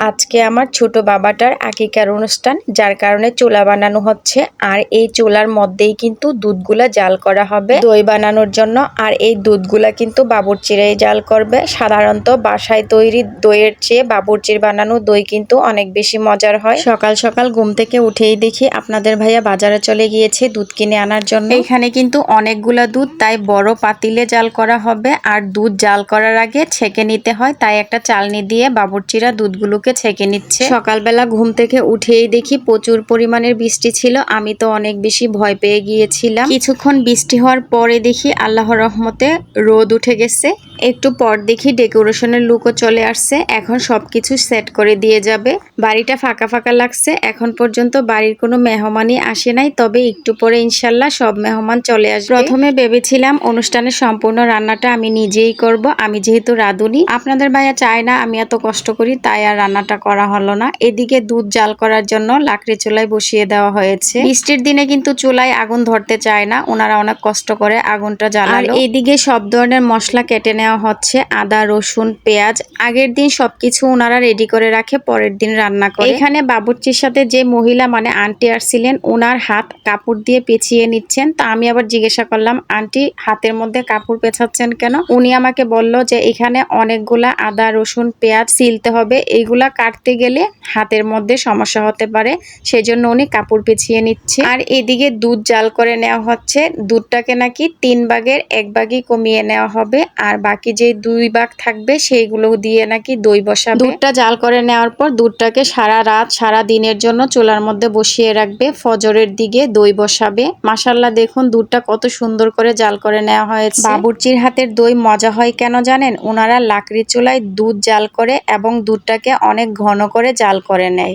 আজকে আমার ছোট বাবাটার আকিকার অনুষ্ঠান, যার কারণে চোলা বানানো হচ্ছে। আর এই চোলার মধ্যেই কিন্তু দুধগুলা জাল করা হবে। দই বানানোর জন্য আর এই দুধগুলা কিন্তু বাবুর্চিরাই জাল করবে। সাধারণত বাসায় তৈরি দইয়ের চেয়ে বাবুর্চির বানানো দই কিন্তু অনেক বেশি মজার হয়। সকাল সকাল ঘুম থেকে উঠেই দেখি আপনাদের ভাইয়া বাজারে চলে গিয়েছে দুধ কিনে আনার জন্য। এখানে কিন্তু অনেকগুলা দুধ, তাই বড় পাতিলে জাল করা হবে। আর দুধ জাল করার আগে ছেঁকে নিতে হয়, তাই একটা চালনি দিয়ে বাবুর্চিরা দুধগুলোকে ছেঁকে নিচ্ছে। সকালবেলা ঘুম থেকে উঠেই দেখি প্রচুর পরিমাণের বৃষ্টি ছিল। আমি তো অনেক বেশি ভয় পেয়ে গিয়েছিলাম। কিছুক্ষণ বৃষ্টি হওয়ার পরে দেখি আল্লাহর রহমতে রোদ উঠে গেছে। একটু পর দেখি ডেকোরেশনের লুকও চলে আসছে। এখন সবকিছু সেট করে দিয়ে যাবে। বাড়িটা ফাঁকা ফাঁকা লাগছে। এখন পর্যন্ত বাড়ির কোনো মেহমানই আসে নাই। তবে একটু পরে ইনশাল্লাহ সব মেহমান চলে আসবে। প্রথমে ভেবেছিলাম অনুষ্ঠানের সম্পূর্ণ রান্নাটা আমি নিজেই করব। আমি যেহেতু রাঁধুনি। আপনাদের ভাইয়া চায় না, আমি এত কষ্ট করি, তাই আর রান্নাটা করা হলো না। এদিকে দুধ জাল করার জন্য লাকড়ি চুলায় বসিয়ে দেওয়া হয়েছে। বৃষ্টির দিনে কিন্তু চুলায় আগুন ধরতে চায় না। ওনারা অনেক কষ্ট করে আগুনটা জ্বালালো। আর এইদিকে সব ধরনের মশলা কেটে নেওয়া হচ্ছে আদা, রসুন, পেঁয়াজ। আগের দিন সবকিছু ওনারা রেডি করে রাখে, পরের দিন রান্না করে। এখানে বাবুর্চির সাথে যে মহিলা মানে আন্টি আসছিলেন ওনার হাত কাপড় দিয়ে পেঁচিয়ে নিচ্ছেন। তা আমি আবার জিজ্ঞাসা করলাম আন্টি হাতের মধ্যে কাপড় পেঁচাচ্ছেন কেন? উনি আমাকে বলল যে, এখানে অনেকগুলা আদা, রসুন, পেঁয়াজ সিলতে হবে। এইগুলা কাটতে গেলে হাতের মধ্যে সমস্যা হতে পারে। সেজন্য উনি কাপড় পেঁচিয়ে নিচ্ছে। আর এদিকে দুধ জাল করে নেওয়া হচ্ছে। দুধটাকে নাকি তিন ভাগের এক ভাগই কমিয়ে নেওয়া হবে। আর বাকি যে দুই ভাগ থাকবে সেইগুলো দিয়ে নাকি দই বসা দুধটা জাল করে নেওয়ার পর দুধটাকে সারা রাত সারা দিনের জন্য চুলার মধ্যে বসিয়ে রাখবে ফজরের দিকে দই বসাবে। মাসাল্লাহ দেখুন দুধটা কত সুন্দর করে জাল করে নেওয়া হয়েছে। বাবুর্চির হাতের দই মজা হয় কেন জানেন? ওনারা লাকড়ি চুলায় দুধ জাল করে এবং দুধটাকে অনেক ঘন করে জাল করে নেয়।